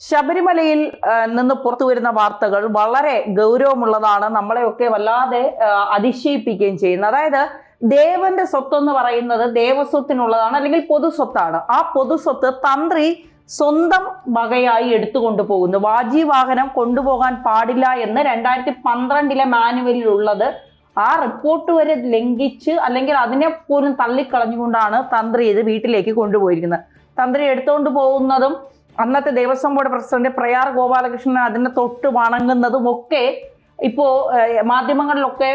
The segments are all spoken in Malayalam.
ശബരിമലയിൽ നിന്ന് പുറത്തു വരുന്ന വാർത്തകൾ വളരെ ഗൗരവമുള്ളതാണ്. നമ്മളെയൊക്കെ വല്ലാതെ അതിശയിപ്പിക്കുകയും ചെയ്യുന്നത് അതായത് ദേവന്റെ സ്വത്ത് എന്ന് പറയുന്നത് ദേവസ്വത്തിനുള്ളതാണ് അല്ലെങ്കിൽ പൊതുസ്വത്താണ്. ആ പൊതുസ്വത്ത് തന്ത്രി സ്വന്തം വകയായി എടുത്തുകൊണ്ടു പോകുന്നു വാജി വാഹനം കൊണ്ടുപോകാൻ പാടില്ല എന്ന് രണ്ടായിരത്തി പന്ത്രണ്ടിലെ മാനുവലിൽ ഉള്ളത് ആ റിപ്പോർട്ട് വരെ ലംഘിച്ച് അല്ലെങ്കിൽ അതിനെ പോലും തള്ളിക്കളഞ്ഞുകൊണ്ടാണ് തന്ത്രി ഇത് വീട്ടിലേക്ക് കൊണ്ടുപോയിരിക്കുന്നത്. തന്ത്രി എടുത്തുകൊണ്ട് പോകുന്നതും അന്നത്തെ ദേവസ്വം ബോർഡ് പ്രസിഡന്റ് പ്രയാർ ഗോപാലകൃഷ്ണൻ അതിനെ തൊട്ട് വണങ്ങുന്നതും ഒക്കെ ഇപ്പോ മാധ്യമങ്ങളിലൊക്കെ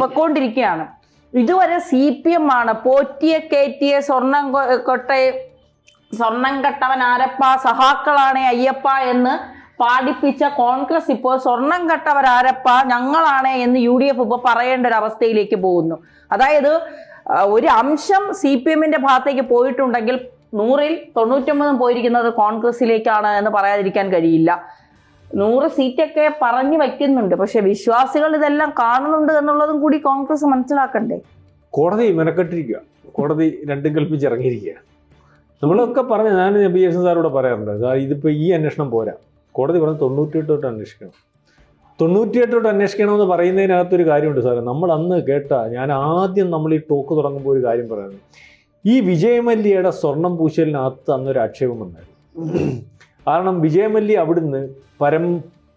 പൊക്കോണ്ടിരിക്കുകയാണ് ഇതുവരെ സി പി എം ആണ്. പോറ്റിയെ കയറ്റിയ സ്വർണം കൊട്ടെ സ്വർണം കട്ടവൻ ആരപ്പ സഹാക്കളാണ് അയ്യപ്പ എന്ന് പാടിപ്പിച്ച കോൺഗ്രസ് ഇപ്പോൾ സ്വർണം കട്ടവരാരപ്പ ഞങ്ങളാണ് എന്ന് യു ഡി എഫ് ഇപ്പോൾ പറയേണ്ട ഒരു അവസ്ഥയിലേക്ക് പോകുന്നു. അതായത് ഒരു അംശം സി പി എമ്മിന്റെ ഭാഗത്തേക്ക് പോയിട്ടുണ്ടെങ്കിൽ നൂറിൽ തൊണ്ണൂറ്റൊമ്പതും പോയിരിക്കുന്നത് കോൺഗ്രസിലേക്കാണ് എന്ന് പറയാതിരിക്കാൻ കഴിയില്ല. നൂറ് സീറ്റൊക്കെ പറഞ്ഞു വയ്ക്കുന്നുണ്ട്. പക്ഷെ വിശ്വാസികൾ ഇതെല്ലാം കാണുന്നുണ്ട് എന്നുള്ളതും കൂടി കോൺഗ്രസ് മനസ്സിലാക്കണ്ടേ? കോടതി മെനക്കെട്ടിരിക്കുക. കോടതി രണ്ടും കൽപ്പിച്ച് ഇറങ്ങിയിരിക്കുക. നമ്മളൊക്കെ പറഞ്ഞു ഞാൻ ബി എസ് സാറോട് പറയാറുണ്ട്. സാർ ഇതിപ്പോൾ ഈ അന്വേഷണം പോരാ. കോടതി പറഞ്ഞ് തൊണ്ണൂറ്റിയെട്ട് തൊട്ട് അന്വേഷിക്കണം. തൊണ്ണൂറ്റിയെട്ട് തൊട്ട് അന്വേഷിക്കണമെന്ന് പറയുന്നതിനകത്തൊരു കാര്യമുണ്ട് സാറേ. നമ്മൾ അന്ന് കേട്ട ഞാൻ ആദ്യം നമ്മൾ ഈ ടോക്ക് തുടങ്ങുമ്പോൾ ഒരു കാര്യം പറയുന്നത് ഈ വിജയമല്യയുടെ സ്വർണം പൂശലിനകത്ത് അന്നൊരു ആക്ഷേപം വന്നായിരുന്നു കാരണം വിജയമല്യ അവിടുന്ന് പരം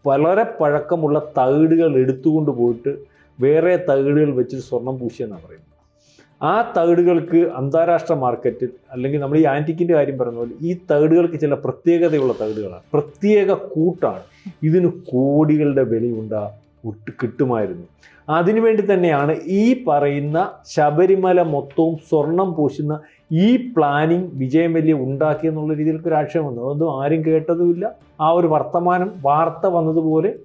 വളരെ പഴക്കമുള്ള തകിടുകൾ എടുത്തുകൊണ്ട് പോയിട്ട് വേറെ തകിടുകൾ വെച്ചിട്ട് സ്വർണം പൂശിയെന്നാണ് പറയുന്നത്. ആ തകിടുകൾക്ക് അന്താരാഷ്ട്ര മാർക്കറ്റിൽ അല്ലെങ്കിൽ നമ്മൾ ഈ ആന്റിക്കിന്റെ കാര്യം പറഞ്ഞ പോലെ ഈ തകിടുകൾക്ക് ചില പ്രത്യേകതയുള്ള തകിടുകളാണ്. പ്രത്യേക കൂട്ടാണ്. ഇതിന് കോടികളുടെ വിലയുണ്ടാ. ഉട്ട് കിട്ടുമായിരുന്നു. അതിനുവേണ്ടി തന്നെയാണ് ഈ പറയുന്ന ശബരിമല മൊത്തവും സ്വർണം പൂശുന്ന ഈ പ്ലാനിങ് വിജയം വലിയ ഉണ്ടാക്കിയെന്നുള്ള രീതിയിലേക്ക് ഒരു ആക്ഷേപം വന്നു. അതൊന്നും ആരും കേട്ടതുമില്ല. ആ ഒരു വർത്തമാനം വാർത്ത വന്നതുപോലെ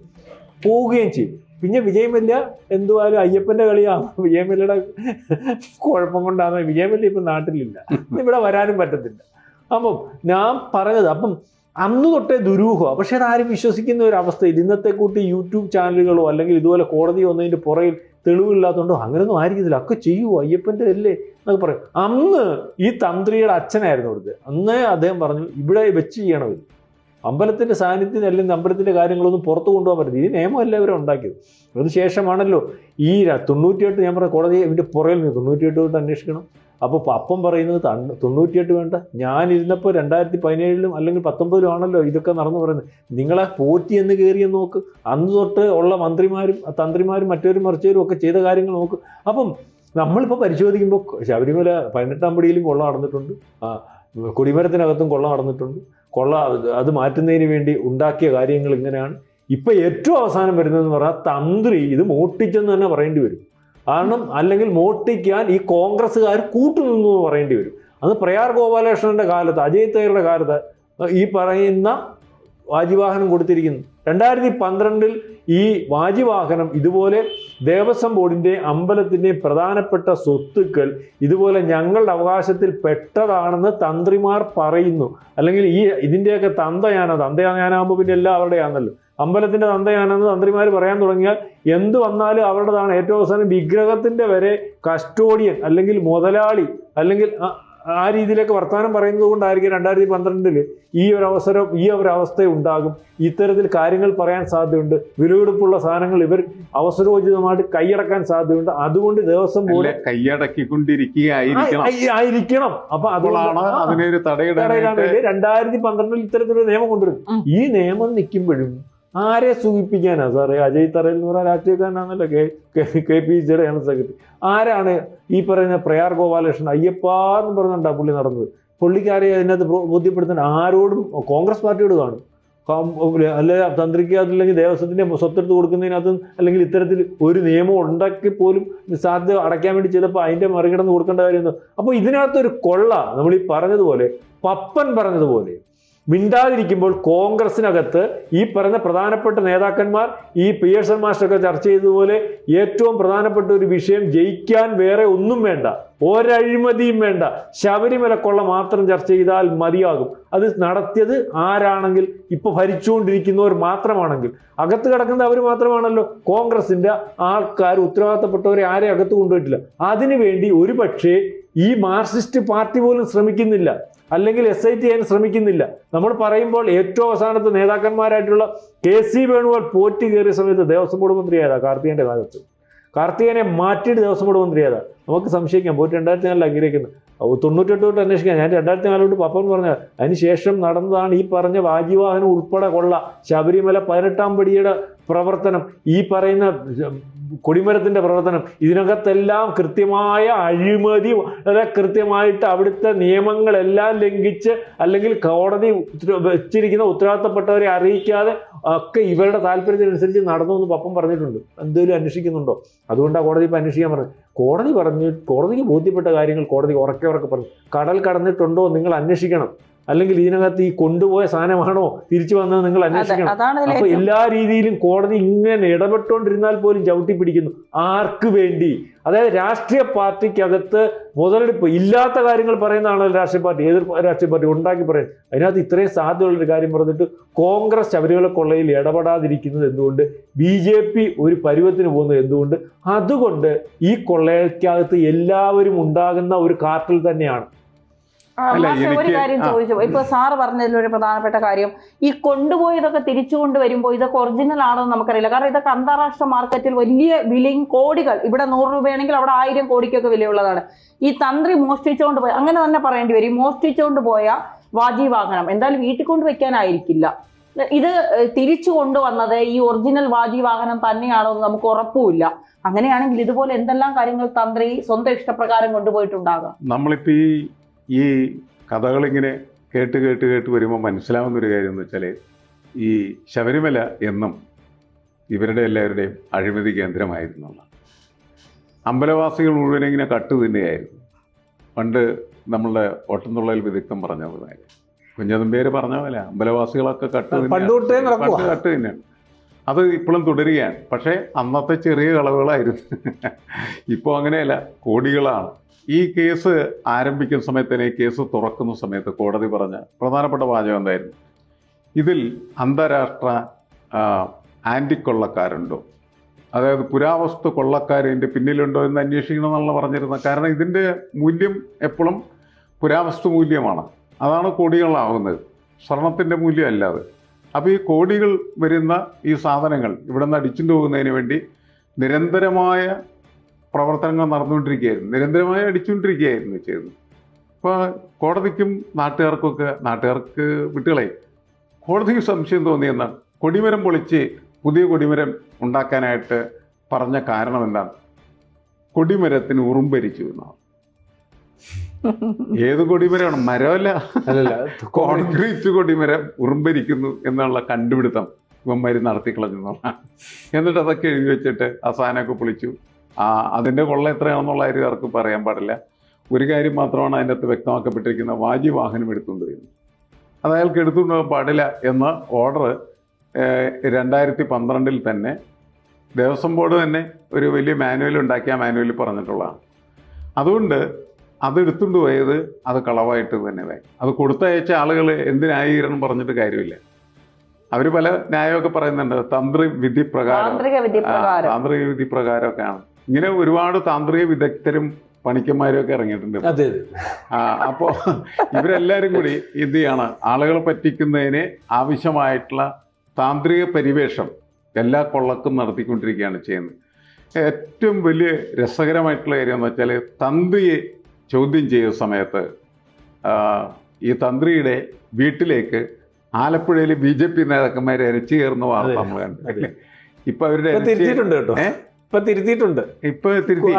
പോവുകയും ചെയ്യും പിന്നെ വിജയം വലിയ എന്തുവായാലും അയ്യപ്പന്റെ കളിയാണ്. വിജയം വലിയുടെ കുഴപ്പം കൊണ്ടാണ്. വിജയം വലിയ ഇപ്പം നാട്ടിലില്ല. ഇവിടെ വരാനും പറ്റത്തില്ല. അപ്പം ഞാൻ പറഞ്ഞത് അപ്പം അന്ന് തൊട്ടേ ദുരൂഹമാണ് പക്ഷെ അതാരും വിശ്വസിക്കുന്ന ഒരു അവസ്ഥയിൽ ഇന്നത്തെ കൂട്ടി യൂട്യൂബ് ചാനലുകളോ അല്ലെങ്കിൽ ഇതുപോലെ കോടതി വന്നതിന്റെ പുറയിൽ തെളിവില്ലാത്തതുകൊണ്ടോ അങ്ങനെയൊന്നും ആയിരിക്കത്തില്ല. ഒക്കെ ചെയ്യുമോ അയ്യപ്പന്റെ അല്ലേ എന്നൊക്കെ പറയും. അന്ന് ഈ തന്ത്രിയുടെ അച്ഛനായിരുന്നു കൊടുത്തത് അന്നേ അദ്ദേഹം പറഞ്ഞു ഇവിടെ വെച്ച് ചെയ്യണം ഇത് അമ്പലത്തിന്റെ സാന്നിധ്യം അല്ലെങ്കിൽ അമ്പലത്തിന്റെ കാര്യങ്ങളൊന്നും പുറത്തു കൊണ്ടുപോകാൻ പറ്റില്ല ഈ നിയമം എല്ലാവരും ഉണ്ടാക്കിയത്. അതിനുശേഷമാണല്ലോ ഈ തൊണ്ണൂറ്റിയെട്ട് ഞാൻ പറഞ്ഞ കോടതി ഇതിന്റെ പുറയിൽ നിന്ന് തൊണ്ണൂറ്റിയെട്ട് തൊട്ട് അന്വേഷിക്കണം. അപ്പോൾ അപ്പം പറയുന്നത് തണ്ണ് തൊണ്ണൂറ്റിയെട്ട് വേണ്ട. ഞാൻ ഇരുന്നപ്പോൾ രണ്ടായിരത്തി പതിനേഴിലും അല്ലെങ്കിൽ പത്തൊമ്പതിലും ആണല്ലോ ഇതൊക്കെ നടന്നു പറയുന്നത്. നിങ്ങളെ പോറ്റി എന്ന് കയറിയെന്ന് നോക്ക്. അന്ന് തൊട്ട് ഉള്ള മന്ത്രിമാരും തന്ത്രിമാരും മറ്റവരും മറിച്ചവരും ഒക്കെ ചെയ്ത കാര്യങ്ങൾ നോക്ക്. അപ്പം നമ്മളിപ്പോൾ പരിശോധിക്കുമ്പോൾ ശബരിമല പതിനെട്ടാം പടിയിലും കൊള്ള നടന്നിട്ടുണ്ട്. കൊടിമരത്തിനകത്തും കൊള്ള നടന്നിട്ടുണ്ട്. കൊള്ള അത് മാറ്റുന്നതിന് വേണ്ടി ഉണ്ടാക്കിയ കാര്യങ്ങൾ ഇങ്ങനെയാണ്. ഇപ്പം ഏറ്റവും അവസാനം വരുന്നതെന്ന് പറഞ്ഞാൽ തന്ത്രി ഇത് മോട്ടിച്ചെന്ന് തന്നെ പറയേണ്ടി വരും. കാരണം അല്ലെങ്കിൽ മോഷ്ടിക്കാൻ ഈ കോൺഗ്രസ്സുകാർ കൂട്ടുനിന്നു എന്ന് പറയേണ്ടി വരും. അത് പ്രയാർ ഗോപാലകൃഷ്ണന്റെ കാലത്ത് അജയ് തയ്യറുടെ കാലത്ത് ഈ പറയുന്ന വാജിവാഹനം കൊടുത്തിരിക്കുന്നു. രണ്ടായിരത്തി പന്ത്രണ്ടിൽ ഈ വാജിവാഹനം ഇതുപോലെ ദേവസ്വം ബോർഡിന്റെ അമ്പലത്തിന്റെ പ്രധാനപ്പെട്ട സ്വത്തുക്കൾ ഇതുപോലെ ഞങ്ങളുടെ അവകാശത്തിൽ പെട്ടതാണെന്ന് തന്ത്രിമാർ പറയുന്നു. അല്ലെങ്കിൽ ഈ ഇതിന്റെയൊക്കെ തന്തയാണോ തന്തയാനാകുമ്പോൾ പിന്നെ എല്ലാം അവരുടെയാണല്ലോ അമ്പലത്തിന്റെ തന്തയാണെന്ന് തന്ത്രിമാർ പറയാൻ തുടങ്ങിയാൽ എന്ത് വന്നാലും അവരുടേതാണ്. ഏറ്റവും അവസാനം വിഗ്രഹത്തിന്റെ വരെ കസ്റ്റോഡിയൻ അല്ലെങ്കിൽ മുതലാളി അല്ലെങ്കിൽ ആ- രീതിയിലേക്ക് വർത്തമാനം പറയുന്നത് കൊണ്ടായിരിക്കും രണ്ടായിരത്തി പന്ത്രണ്ടിൽ ഈ ഒരു അവസരം ഈ ഒരു അവസ്ഥ ഉണ്ടാകും ഇത്തരത്തിൽ കാര്യങ്ങൾ പറയാൻ സാധ്യതയുണ്ട്. വിലവെടുപ്പുള്ള സാധനങ്ങൾ ഇവർ അവസരോചിതമായിട്ട് കൈയടക്കാൻ സാധ്യതയുണ്ട്. അതുകൊണ്ട് ദിവസം പോലെ ബോർഡ് കൈയടക്കിക്കൊണ്ടിരിക്കുകയായിരിക്കണം. അപ്പൊ അതുകൊണ്ടാണ് അതിനൊരു തടയിടാനായിട്ട് രണ്ടായിരത്തി പന്ത്രണ്ടിൽ ഇത്തരത്തിലൊരു നിയമം കൊണ്ടുവരും. ഈ നിയമം നിൽക്കുമ്പോഴും ആരെ സൂചിപ്പിക്കാനാണ് സാറേ? അജയ് തറയിൽ എന്ന് പറഞ്ഞ രാഷ്ട്രീയക്കാരനാണല്ലോ കെ കെ- പി സിയുടെ ജനറൽ സെക്രട്ടറി ആരാണ് ഈ പറയുന്ന പ്രയാർ ഗോപാലകൃഷ്ണൻ അയ്യപ്പ എന്ന് പറഞ്ഞുകൊണ്ടാണ് പുള്ളി നടന്നത്? പുള്ളിക്കാരെ അതിനകത്ത് ബോധ്യപ്പെടുത്താൻ ആരോടും കോൺഗ്രസ് പാർട്ടിയോട് കാണും. അല്ലെ തന്ത്രിക്ക് അതില്ലെങ്കിൽ ദേവസ്വത്തിന്റെ സ്വത്തെടുത്ത് കൊടുക്കുന്നതിനകത്ത് അല്ലെങ്കിൽ ഇത്തരത്തിൽ ഒരു നിയമം ഉണ്ടാക്കി പോലും സാധ്യത അടയ്ക്കാൻ വേണ്ടി ചെയ്തപ്പോൾ അതിന്റെ മറികടന്ന് കൊടുക്കേണ്ട കാര്യം അപ്പോൾ ഇതിനകത്തൊരു കൊള്ള നമ്മൾ ഈ പറഞ്ഞതുപോലെ പപ്പൻ പറഞ്ഞതുപോലെ മിണ്ടാതിരിക്കുമ്പോൾ കോൺഗ്രസിനകത്ത് ഈ പറഞ്ഞ പ്രധാനപ്പെട്ട നേതാക്കന്മാർ ഈ പിയേഴ്സൺ മാസ്റ്ററൊക്കെ ചർച്ച ചെയ്തതുപോലെ ഏറ്റവും പ്രധാനപ്പെട്ട ഒരു വിഷയം ജയിക്കാൻ വേറെ ഒന്നും വേണ്ട ഒരഴിമതിയും വേണ്ട. ശബരിമല കൊള്ള മാത്രം ചർച്ച ചെയ്താൽ മതിയാകും. അത് നടത്തിയത് ആരാണെങ്കിൽ ഇപ്പൊ ഭരിച്ചുകൊണ്ടിരിക്കുന്നവർ മാത്രമാണെങ്കിൽ. അകത്ത് കിടക്കുന്നത് അവർ മാത്രമാണല്ലോ. കോൺഗ്രസിന്റെ ആൾക്കാർ ഉത്തരവാദിത്തപ്പെട്ടവരെ ആരെ അകത്ത് കൊണ്ടുപോയിട്ടില്ല. അതിനുവേണ്ടി ഒരു പക്ഷേ ഈ മാർക്സിസ്റ്റ് പാർട്ടി പോലും ശ്രമിക്കുന്നില്ല. അല്ലെങ്കിൽ എസ് ഐ ടി ചെയ്യാൻ ശ്രമിക്കുന്നില്ല. നമ്മൾ പറയുമ്പോൾ ഏറ്റവും അവസാനത്തെ നേതാക്കന്മാരായിട്ടുള്ള കെ സി വേണുഗോൾ പോറ്റി കയറിയ സമയത്ത് ദേവസ്വം ബോർഡ് മന്ത്രിയായതാ കാർത്തികന്റെ കാലത്ത് കാർത്തികനെ മാറ്റിയിട്ട് ദേവസ്വം ബോർഡ് മന്ത്രിയായതാ നമുക്ക് സംശയിക്കാം. പോയിട്ട് രണ്ടായിരത്തി നാലിൽ അംഗീകരിക്കുന്നത് തൊണ്ണൂറ്റെട്ട് തൊട്ട് അന്വേഷിക്കാം. ഞാൻ രണ്ടായിരത്തി നാലോട്ട് പപ്പൻ പറഞ്ഞ അതിനുശേഷം നടന്നതാണ് ഈ പറഞ്ഞ വാജിവാഹനം ഉൾപ്പെടെ കൊള്ള ശബരിമല പതിനെട്ടാം പടിയുടെ പ്രവർത്തനം. ഈ പറയുന്ന കൊടിമരത്തിന്റെ പ്രവർത്തനം. ഇതിനകത്തെല്ലാം കൃത്യമായ അഴിമതി വളരെ കൃത്യമായിട്ട് അവിടുത്തെ നിയമങ്ങളെല്ലാം ലംഘിച്ച് അല്ലെങ്കിൽ കോടതി വെച്ചിരിക്കുന്ന ഉത്തരവാദിത്തപ്പെട്ടവരെ അറിയിക്കാതെ ഒക്കെ ഇവരുടെ താല്പര്യത്തിനനുസരിച്ച് നടന്നു എന്ന് പപ്പം പറഞ്ഞിട്ടുണ്ട്. എന്തെങ്കിലും അന്വേഷിക്കുന്നുണ്ടോ? അതുകൊണ്ടാണ് കോടതി ഇപ്പം അന്വേഷിക്കാൻ പറഞ്ഞത്. കോടതി പറഞ്ഞു കോടതിക്ക് ബോധ്യപ്പെട്ട കാര്യങ്ങൾ കോടതി ഉറക്കെ ഉറക്കെ പറഞ്ഞു. കടൽ കടന്നിട്ടുണ്ടോ? നിങ്ങൾ അന്വേഷിക്കണം. അല്ലെങ്കിൽ ഇതിനകത്ത് ഈ കൊണ്ടുപോയ സാധനമാണോ തിരിച്ചു വന്നത് നിങ്ങൾ അന്വേഷിക്കണം. അപ്പൊ എല്ലാ രീതിയിലും കോടതി ഇങ്ങനെ ഇടപെട്ടുകൊണ്ടിരുന്നാൽ പോലും ചവിട്ടി പിടിക്കുന്നു. ആർക്ക് വേണ്ടി? അതായത് രാഷ്ട്രീയ പാർട്ടിക്കകത്ത് മുതലെടുപ്പ് ഇല്ലാത്ത കാര്യങ്ങൾ പറയുന്നതാണല്ലോ രാഷ്ട്രീയ പാർട്ടി. എതിർ രാഷ്ട്രീയ പാർട്ടി ഉണ്ടാക്കി പറയുന്നത്? അതിനകത്ത് ഇത്രയും സാധ്യതയുള്ളൊരു കാര്യം പറഞ്ഞിട്ട് കോൺഗ്രസ് ശബരിമല കൊള്ളയിൽ ഇടപെടാതിരിക്കുന്നത് എന്തുകൊണ്ട്? ബി ജെ പി ഒരു പരുവത്തിന് പോകുന്നത് എന്തുകൊണ്ട്? അതുകൊണ്ട് ഈ കൊള്ളയ്ക്കകത്ത് എല്ലാവരും ഉണ്ടാകുന്ന ഒരു കാർട്ടിൽ തന്നെയാണ്. ഒരു കാര്യം. ചോദിച്ചു. ഇപ്പൊ സാറ് പറഞ്ഞതിൽ ഒരു പ്രധാനപ്പെട്ട കാര്യം ഈ കൊണ്ടുപോയതൊക്കെ തിരിച്ചു കൊണ്ടുവരുമ്പോൾ ഇതൊക്കെ ഒറിജിനൽ ആണോ നമുക്കറിയില്ല. കാരണം ഇതൊക്കെ അന്താരാഷ്ട്ര മാർക്കറ്റിൽ വലിയ വിലയും കോടികൾ ഇവിടെ നൂറ് രൂപയാണെങ്കിൽ അവിടെ ആയിരം കോടിക്കൊക്കെ വിലയുള്ളതാണ്. ഈ തന്ത്രി മോഷ്ടിച്ചുകൊണ്ട് പോയി അങ്ങനെ തന്നെ പറയേണ്ടി വരും. മോഷ്ടിച്ചുകൊണ്ട് പോയ വാജി വാഹനം എന്തായാലും വീട്ടിൽ കൊണ്ട് വെക്കാനായിരിക്കില്ല. ഇത് തിരിച്ചു കൊണ്ടുവന്നത് ഈ ഒറിജിനൽ വാജി വാഹനം തന്നെയാണോ എന്ന് നമുക്ക് ഉറപ്പുമില്ല. അങ്ങനെയാണെങ്കിൽ ഇതുപോലെ എന്തെല്ലാം കാര്യങ്ങൾ തന്ത്രി സ്വന്തം ഇഷ്ടപ്രകാരം കൊണ്ടുപോയിട്ടുണ്ടാകാം? നമ്മളിപ്പോ ഈ ഈ കഥകളിങ്ങനെ കേട്ട് കേട്ട് കേട്ട് വരുമ്പോൾ മനസ്സിലാവുന്ന ഒരു കാര്യം എന്ന് വെച്ചാൽ ഈ ശബരിമല എന്നും ഇവരുടെ എല്ലാവരുടെയും അഴിമതി കേന്ദ്രമായിരുന്നുള്ള. അമ്പലവാസികൾ മുഴുവൻ ഇങ്ങനെ കട്ട് തന്നെയായിരുന്നു പണ്ട് നമ്മളുടെ ഓട്ടംതുള്ളൽ വിദഗ്ധം പറഞ്ഞ പോലെ. കുഞ്ഞതുമ്പേര് പറഞ്ഞ പോലെ അമ്പലവാസികളൊക്കെ കട്ട് കട്ട് തന്നെയാണ് അത് ഇപ്പോഴും തുടരുകയാണ്. പക്ഷേ അന്നത്തെ ചെറിയ കളവുകളായിരുന്നു. ഇപ്പോൾ അങ്ങനെയല്ല. കോടികളാണ്. ഈ കേസ് ആരംഭിക്കുന്ന സമയത്ത് തന്നെ കേസ് തുറക്കുന്ന സമയത്ത് കോടതി പറഞ്ഞ പ്രധാനപ്പെട്ട വാചകം എന്തായിരുന്നു? ഇതിൽ അന്താരാഷ്ട്ര ആന്റി കൊള്ളക്കാരുണ്ടോ അതായത് പുരാവസ്തു കൊള്ളക്കാർ ഇതിന്റെ പിന്നിലുണ്ടോ എന്ന് അന്വേഷിക്കണം എന്നുള്ള പറഞ്ഞിരുന്നത്. കാരണം ഇതിന്റെ മൂല്യം എപ്പോഴും പുരാവസ്തു മൂല്യമാണ്. അതാണ് കോടികളാവുന്നത്. സ്വർണത്തിന്റെ മൂല്യമല്ല അത്. അപ്പോൾ ഈ കോടികൾ വരുന്ന ഈ സാധനങ്ങൾ ഇവിടെ നിന്ന് അടിച്ചു പോകുന്നതിന് വേണ്ടി നിരന്തരമായ പ്രവർത്തനങ്ങൾ നടന്നുകൊണ്ടിരിക്കുകയായിരുന്നു. നിരന്തരമായി അടിച്ചുകൊണ്ടിരിക്കുകയായിരുന്നു ചെയ്യുന്നു അപ്പോൾ കോടതിക്കും നാട്ടുകാർക്കൊക്കെ നാട്ടുകാർക്ക് വിട്ടുകളായി. കോടതിക്ക് സംശയം തോന്നിയെന്നാണ് കൊടിമരം പൊളിച്ച് പുതിയ കൊടിമരം ഉണ്ടാക്കാനായിട്ട് പറഞ്ഞ കാരണം എന്താണ്? കൊടിമരത്തിന് ഉറുമ്പരിച്ചു എന്നാണ് ഏത് കൊടിമരമാണ്? മരമല്ല. അല്ലല്ല കോൺക്രീറ്റ് കൊടിമരം ഉറുമ്പരിക്കുന്നു എന്നുള്ള കണ്ടുപിടുത്തം ഇവന്മാർ നടത്തിക്കളഞ്ഞു എന്നിട്ട് അതൊക്കെ എഴുതി വെച്ചിട്ട് ആ സാധനമൊക്കെ പൊളിച്ചു. അതിന്റെ കൊള്ള എത്രയാണെന്നുള്ള കാര്യം ആർക്കും പറയാൻ പാടില്ല. ഒരു കാര്യം മാത്രമാണ് അതിന്റെ അകത്ത് വ്യക്തമാക്കപ്പെട്ടിരിക്കുന്ന വാജി വാഹനം എടുത്തുകൊണ്ട് വരുന്നത് അത് അയാൾക്ക് എടുത്തുകൊണ്ട് പോകാൻ പാടില്ല എന്ന ഓർഡർ രണ്ടായിരത്തി പന്ത്രണ്ടിൽ തന്നെ ദേവസ്വം ബോർഡ് തന്നെ ഒരു വലിയ മാനുവൽ ഉണ്ടാക്കിയ മാനുവലിൽ പറഞ്ഞിട്ടുള്ളതാണ്. അതുകൊണ്ട് അത് എടുത്തുകൊണ്ട് പോയത് അത് കളവായിട്ട് തന്നെ വരും അത് കൊടുത്തയച്ച ആളുകൾ എന്തിനായിരണം പറഞ്ഞിട്ട് കാര്യമില്ല. അവർ പല ന്യായമൊക്കെ പറയുന്നുണ്ട്. തന്ത്രി വിധി പ്രകാരം താന്ത്രിക വിധി പ്രകാരമൊക്കെയാണ് ഇങ്ങനെ ഒരുപാട് താന്ത്രിക വിദഗ്ധരും പണിക്കന്മാരും ഒക്കെ ഇറങ്ങിയിട്ടുണ്ട് അപ്പോ ഇവരെല്ലാരും കൂടി എന്ത് ചെയ്യാണ്? ആളുകളെ പറ്റിക്കുന്നതിന് ആവശ്യമായിട്ടുള്ള താന്ത്രിക പരിവേഷം എല്ലാ കൊള്ളക്കും നടത്തിക്കൊണ്ടിരിക്കുകയാണ് ചെയ്യുന്നത്. ഏറ്റവും വലിയ രസകരമായിട്ടുള്ള കാര്യം എന്ന് വെച്ചാൽ തന്ത്രിയെ ചോദ്യം ചെയ്യുന്ന സമയത്ത് ഈ തന്ത്രിയുടെ വീട്ടിലേക്ക് ആലപ്പുഴയിൽ ബി ജെ പി നേതാക്കന്മാരെ അരച്ചു കയറുന്ന വാർത്ത നമ്മൾ കണ്ടിട്ടില്ലേ? ഇപ്പൊ അവരുടെ കേട്ടോ? ഇപ്പൊ തിരുത്തിയിട്ടുണ്ട്. ഇപ്പൊ തിരുത്തി.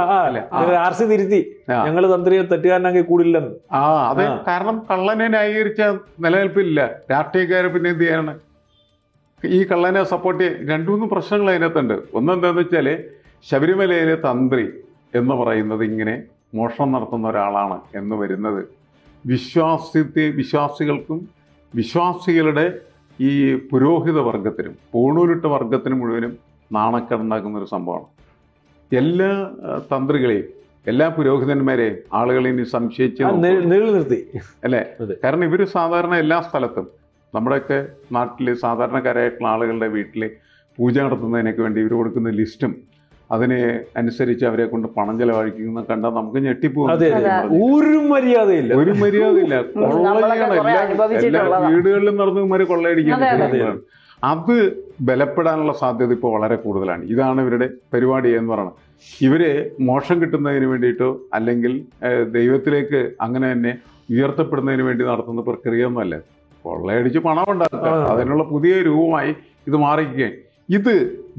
ആർ സി തിരുത്തി. ഞങ്ങൾ തന്ത്രിയെ തെറ്റുകാരനാക്കി കൂടില്ലെന്ന്. ആ അതെ കാരണം കള്ളനെ ന്യായീകരിച്ച നിലനിൽപ്പില്ല രാഷ്ട്രീയക്കാരെ പിന്നെ എന്ത് ചെയ്യാണ് ഈ കള്ളനെ സപ്പോർട്ട് ചെയ്യാൻ രണ്ടു മൂന്ന് പ്രശ്നങ്ങൾ അതിനകത്തുണ്ട്. ഒന്നെന്താന്ന് വെച്ചാൽ ശബരിമലയിലെ തന്ത്രി എന്ന് പറയുന്നത് ഇങ്ങനെ മോഷണം നടത്തുന്ന ഒരാളാണ് എന്ന് വരുന്നത്. വിശ്വാസത്തെ വിശ്വാസികൾക്കും വിശ്വാസികളുടെ ഈ പുരോഹിത വർഗത്തിനും പൂണൂലിട്ട വർഗത്തിനും മുഴുവനും നാണക്കേടുണ്ടാക്കുന്ന ഒരു സംഭവമാണ്. എല്ലാ തന്ത്രികളെയും എല്ലാ പുരോഹിതന്മാരെയും ആളുകളെ ഇനി സംശയിച്ച് നിലനിർത്തി അല്ലേ? കാരണം ഇവർ സാധാരണ എല്ലാ സ്ഥലത്തും നമ്മുടെയൊക്കെ നാട്ടിൽ സാധാരണക്കാരായിട്ടുള്ള ആളുകളുടെ വീട്ടിൽ പൂജ നടത്തുന്നതിനൊക്കെ വേണ്ടി ഇവർ കൊടുക്കുന്ന ലിസ്റ്റും അതിനെ അനുസരിച്ച് അവരെ കൊണ്ട് പണം ചെലവഴിക്കുന്ന കണ്ടാൽ നമുക്ക് ഞെട്ടിപ്പോകും. ഒരു മര്യാദയില്ല. ഒരു മര്യാദയില്ല. കൊള്ളയാണ് എല്ലാ വീടുകളിലും നടന്നു ഇവർ കൊള്ളയടിക്കാൻ അതെ, ബലപ്പെടാനുള്ള സാധ്യത ഇപ്പോൾ വളരെ കൂടുതലാണ്. ഇതാണ് ഇവരുടെ പരിപാടി എന്ന് പറയുന്നത്. ഇവരെ മോക്ഷം കിട്ടുന്നതിന് വേണ്ടിയിട്ടോ അല്ലെങ്കിൽ ദൈവത്തിലേക്ക് അങ്ങനെ തന്നെ ഉയർത്തപ്പെടുന്നതിന് വേണ്ടി നടത്തുന്ന പ്രക്രിയ ഒന്നുമല്ല കൊള്ളയടിച്ച് പണം ഉണ്ടാക്കുക. അതിനുള്ള പുതിയ രൂപമായി ഇത് മാറിക്കുകയും ഇത്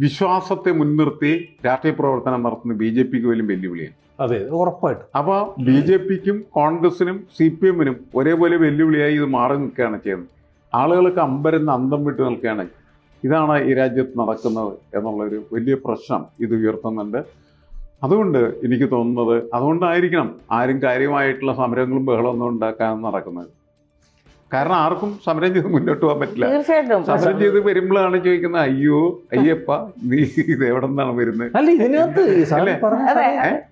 വിശ്വാസത്തെ മുൻനിർത്തി രാഷ്ട്രീയ പ്രവർത്തനം നടത്തുന്ന ബി ജെ പിക്ക് വലിയ വെല്ലുവിളിയാണ്. അതെ ഉറപ്പായിട്ടും. അപ്പോൾ ബി ജെ പിക്കും കോൺഗ്രസിനും സി പി എമ്മിനും ഒരേപോലെ വെല്ലുവിളിയായി ഇത് മാറി നിൽക്കുകയാണ് ചെയ്യുന്നത്. ആളുകൾക്ക് അമ്പരുന്ന് അന്തം വിട്ട് നിൽക്കുകയാണ്. ഇതാണ് ഈ രാജ്യത്ത് നടക്കുന്നത് എന്നുള്ളൊരു വലിയ പ്രശ്നം ഇത് ഉയർത്തുന്നുണ്ട്. അതുകൊണ്ട് എനിക്ക് തോന്നുന്നത് അതുകൊണ്ടായിരിക്കണം ആരും കാര്യമായിട്ടുള്ള സമരങ്ങളും ബഹളമൊന്നും ഉണ്ടാക്കാൻ നടക്കുന്നത്. കാരണം ആർക്കും സമരം ചെയ്ത് മുന്നോട്ട് പോകാൻ പറ്റില്ല. തീർച്ചയായിട്ടും. സമരം ചെയ്ത് വരുമ്പോഴാണ് ചോദിക്കുന്നത് അയ്യോ അയ്യപ്പ നീ ഇത് എവിടെ നിന്നാണ് വരുന്നത് അല്ല? ഇതിനകത്ത്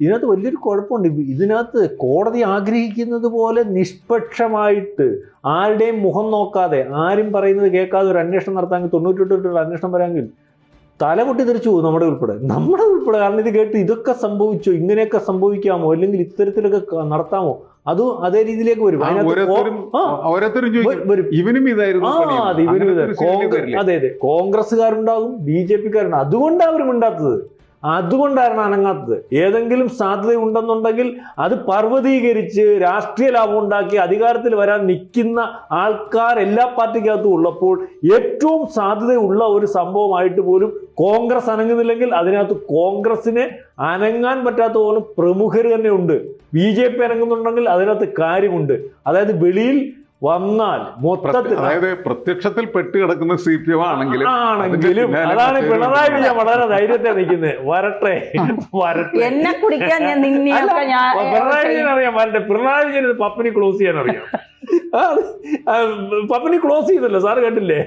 ഇതിനകത്ത് വലിയൊരു കുഴപ്പമുണ്ട്. ഇതിനകത്ത് കോടതി ആഗ്രഹിക്കുന്നത് പോലെ നിഷ്പക്ഷമായിട്ട് ആരുടെയും മുഖം നോക്കാതെ ആരും പറയുന്നത് കേൾക്കാതെ ഒരു അന്വേഷണം നടത്താമെങ്കിൽ തൊണ്ണൂറ്റെട്ട് ഒരു അന്വേഷണം വരാമെങ്കിൽ തല പൊട്ടി തെറിച്ചു പോകും നമ്മുടെ ഉൾപ്പെടെ. നമ്മുടെ ഉൾപ്പെടെ കാരണം ഇത് കേട്ട് ഇതൊക്കെ സംഭവിച്ചോ ഇങ്ങനെയൊക്കെ സംഭവിക്കാമോ അല്ലെങ്കിൽ ഇത്തരത്തിലൊക്കെ നടത്താമോ അതും അതേ രീതിയിലേക്ക് വരും. ഇവനും ഇതായിരുന്നു. അതെ വരില്ലേ? അതെ അതെ. കോൺഗ്രസ്സുകാരുണ്ടാകും ബി ജെ പിക്കാരുണ്ടാകും. അതുകൊണ്ടാണ് അവർ മിണ്ടാത്തത്. അതുകൊണ്ടായിരുന്നു അനങ്ങാത്തത്. ഏതെങ്കിലും സാധ്യത ഉണ്ടെന്നുണ്ടെങ്കിൽ അത് പർവതീകരിച്ച് രാഷ്ട്രീയ ലാഭം ഉണ്ടാക്കി അധികാരത്തിൽ വരാൻ നിൽക്കുന്ന ആൾക്കാർ എല്ലാ പാർട്ടിക്കകത്തും ഉള്ളപ്പോൾ ഏറ്റവും സാധ്യതയുള്ള ഒരു സംഭവമായിട്ട് പോലും കോൺഗ്രസ് അനങ്ങുന്നില്ലെങ്കിൽ അതിനകത്ത് കോൺഗ്രസിനെ അനങ്ങാൻ പറ്റാത്ത പോലും പ്രമുഖർ തന്നെ ഉണ്ട് ബി ജെ പി അനങ്ങുന്നുണ്ടെങ്കിൽ അതിനകത്ത് കാര്യമുണ്ട്. അതായത് വെളിയിൽ വന്നാൽ മൊത്തത്തിൽ അതായത് പ്രത്യക്ഷത്തിൽ പെട്ടുകിടക്കുന്ന സി പി എം ആണെങ്കിലും ആണെങ്കിലും അതാണ് പിണറായി വിജയൻ വളരെ ധൈര്യത്തെ നിൽക്കുന്നത് വരട്ടെ വരട്ടെ. എന്നെ കുടിക്കാൻ ഞാൻ നിന്നെയൊക്കെ ഞാൻ പിണറായി വിജയൻ അറിയാം. വരട്ടെ പിണറായി വിജയൻ പപ്പിനി ക്ലോസ് ചെയ്യാൻ അറിയാം. പപ്പനി ക്ലോസ് ചെയ്തല്ലോ സാറ് കണ്ടില്ലേ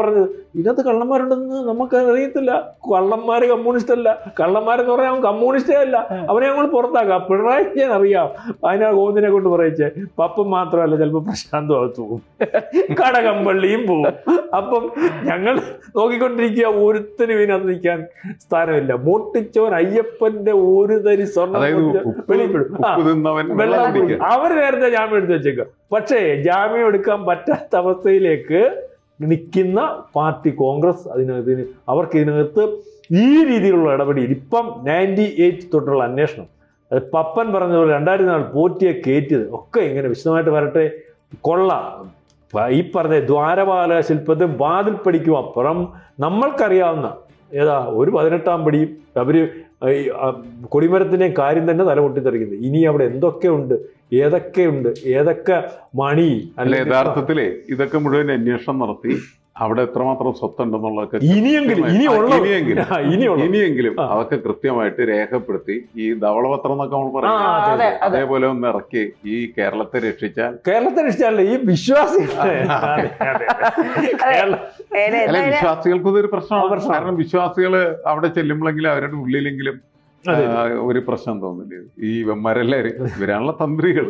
പറഞ്ഞത് ഇതിനകത്ത് കള്ളന്മാരുണ്ടെന്ന് നമുക്ക് അറിയത്തില്ല. കള്ളന്മാര് കമ്മ്യൂണിസ്റ്റ് അല്ല കള്ളന്മാരെന്ന് പറയാൻ അവൻ കമ്മ്യൂണിസ്റ്റേ അല്ല. അവനെ ഞങ്ങൾ പുറത്താക്കാം. പിണറായി ഞാൻ അറിയാം അതിനാ ഗോവിന്ദനെ കൊണ്ട് പറയിച്ചേ. പപ്പൻ മാത്രമല്ല ചിലപ്പോൾ പ്രശാന്തും അകത്ത് പോകും. കടകമ്പള്ളിയും പോകും. അപ്പം ഞങ്ങൾ നോക്കിക്കൊണ്ടിരിക്കുക ഒരുത്തനും ഇതിനകത്ത് നിൽക്കാൻ സ്ഥാനമില്ല. മോട്ടിച്ചവൻ അയ്യപ്പന്റെ ഒരു തരി സ്വർണം വെളിപ്പെടും അവർ നേരത്തെ ജാമ്യം എടുത്ത് വെച്ചേക്കുക. പക്ഷേ ജാമ്യം എടുക്കാൻ പറ്റാത്ത അവസ്ഥയിലേക്ക് നിൽക്കുന്ന പാർട്ടി കോൺഗ്രസ് അതിനകത്തിന് അവർക്ക് ഇതിനകത്ത് ഈ രീതിയിലുള്ള ഇടപെടി ഇപ്പം നയന്റി എയ്റ്റ് തൊട്ടുള്ള അന്വേഷണം. അത് പപ്പൻ പറഞ്ഞ പോലെ രണ്ടായിരത്തി നാല് പോറ്റിയെ കയറ്റിയത് ഒക്കെ ഇങ്ങനെ വിശദമായിട്ട് വരട്ടെ. കൊള്ള. ഈ പറഞ്ഞ ദ്വാരപാല ശില്പത്തെ വാതിൽപ്പടിക്കും അപ്പുറം നമ്മൾക്കറിയാവുന്ന ഏതാ ഒരു പതിനെട്ടാം പടിയും അവർ ഈ, കൊടിമരത്തിനെ കാര്യം തന്നെ തലമുട്ടിത്തെറിക്കുന്നത് ഇനി അവിടെ എന്തൊക്കെയുണ്ട് ഏതൊക്കെയുണ്ട് ഏതൊക്കെ മണി? അല്ല യഥാർത്ഥത്തിൽ ഇതൊക്കെ മുഴുവൻ അന്വേഷണം നടത്തി. അവിടെ എത്രമാത്രം സ്വത്തുണ്ടെന്നുള്ളതൊക്കെ ഇനിയെങ്കിലും ഇനി ഇനിയെങ്കിലും. ഇനിയെങ്കിലും. അതൊക്കെ കൃത്യമായിട്ട് രേഖപ്പെടുത്തി ഈ ധവളപത്രം എന്നൊക്കെ നമ്മൾ ആ, പറയും അതെ, അതെ. അതെ അതേപോലെ ഒന്ന് ഇറക്കി ഈ കേരളത്തെ രക്ഷിച്ചാൽ കേരളത്തെ രക്ഷിച്ചാലേ ഈ വിശ്വാസി വിശ്വാസികൾക്കും ഇതൊരു പ്രശ്നമാണ്. കാരണം വിശ്വാസികൾ അവിടെ ചെല്ലുമ്പോഴെങ്കിലും അവരുടെ ഉള്ളിലെങ്കിലും ഒരു പ്രശ്നം തോന്നില്ല. ഈ ഇവന്മാരെല്ലാരും ഇവരാണല്ലോ തന്ത്രികൾ.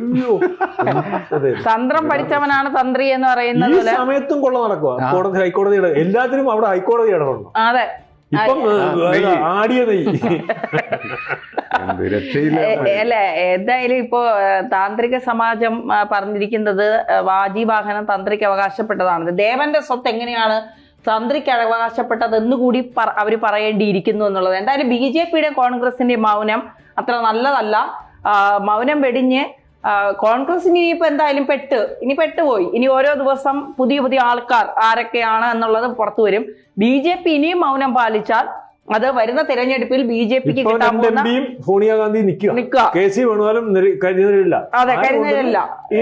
തന്ത്രം പഠിച്ചവനാണ് തന്ത്രി എന്ന് പറയുന്നത് സമയത്തും കൊള്ള നടക്കുക. കോടതി ഹൈക്കോടതിയുടെ എല്ലാത്തിനും അവിടെ ഹൈക്കോടതി ഇടപെടണം. അതെ. ഇപ്പം ആടിയ അല്ല എന്തായാലും ഇപ്പോ താന്ത്രിക സമാജം പറഞ്ഞിരിക്കുന്നത് വാജീവാഹനം തന്ത്രിക്ക് അവകാശപ്പെട്ടതാണ്. ദേവന്റെ സ്വത്ത് എങ്ങനെയാണ് തന്ത്രിക്ക് അവകാശപ്പെട്ടതെന്ന് കൂടി അവർ പറയേണ്ടിയിരിക്കുന്നു എന്നുള്ളത്. എന്തായാലും ബി ജെ പിയുടെ കോൺഗ്രസിന്റെ മൗനം അത്ര നല്ലതല്ല. മൗനം വെടിഞ്ഞ് കോൺഗ്രസ് കോൺഗ്രസിന് ഇനിയിപ്പോ എന്തായാലും പെട്ട് ഇനി പെട്ടുപോയി. ഇനി ഓരോ ദിവസം പുതിയ പുതിയ ആൾക്കാർ ആരൊക്കെയാണ് എന്നുള്ളത് പുറത്തു വരും. ബി ജെ പി ഇനിയും മൗനം പാലിച്ചാൽ അത് വരുന്ന തെരഞ്ഞെടുപ്പിൽ ബി ജെ പിക്ക് കിട്ടാൻ പോകുന്ന സോണിയാഗാന്ധി നിൽക്കുക. കെ സി വേണുവാലും കരുതലില്ല അതെ കരുതലില്ല ഈ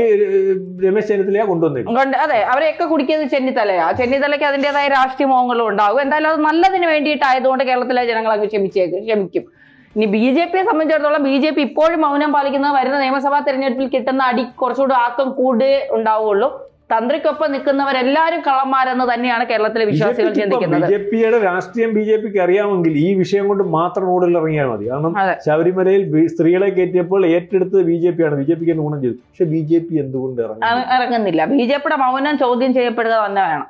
രമേശ് ചെന്നിത്തലയാ കൊണ്ടുവന്നിട്ടുണ്ട് കൊണ്ട് അതെ അവരെയൊക്കെ കുടിക്കുന്നത് ചെന്നിത്തലയാ. ചെന്നിത്തലയ്ക്ക് അതിന്റെതായ രാഷ്ട്രീയ മോഹങ്ങളും ഉണ്ടാകും. എന്തായാലും അത് നല്ലതിന് വേണ്ടിയിട്ടായതുകൊണ്ട് കേരളത്തിലെ ജനങ്ങൾ അങ്ങ് ക്ഷമിച്ചേക്ക് ക്ഷമിക്കും. ഇനി ബി ജെ പിയെ സംബന്ധിച്ചിടത്തോളം ബി ജെ പി ഇപ്പോഴും മൗനം പാലിക്കുന്നത് വരുന്ന നിയമസഭാ തെരഞ്ഞെടുപ്പിൽ കിട്ടുന്ന അടി കുറച്ചുകൂടി ആക്കം കൂടേ ഉണ്ടാവുള്ളൂ തന്ത്രിക്കൊപ്പം നിൽക്കുന്നവരെല്ലാവരും കള്ളന്മാരെന്ന് തന്നെയാണ് കേരളത്തിലെ വിശ്വാസികൾ ചിന്തിക്കുന്നത്. ബി ജെ പിയുടെ രാഷ്ട്രീയം ബി ജെ പിക്ക് അറിയാമെങ്കിൽ ഈ വിഷയം കൊണ്ട് മാത്രം റോഡിൽ ഇറങ്ങിയാൽ മതി. കാരണം. ശബരിമലയിൽ സ്ത്രീകളെ കയറ്റിയപ്പോൾ ഏറ്റെടുത്തത് ബി ജെ പി ആണ് ബി ജെ പിക്ക് ഗുണം ചെയ്തു. പക്ഷെ ബി ജെ പി എന്തുകൊണ്ട് ഇറങ്ങി ഇറങ്ങുന്നില്ല. ബി ജെ പിയുടെ മൗനം ചോദ്യം ചെയ്യപ്പെടുക തന്നെ വേണം.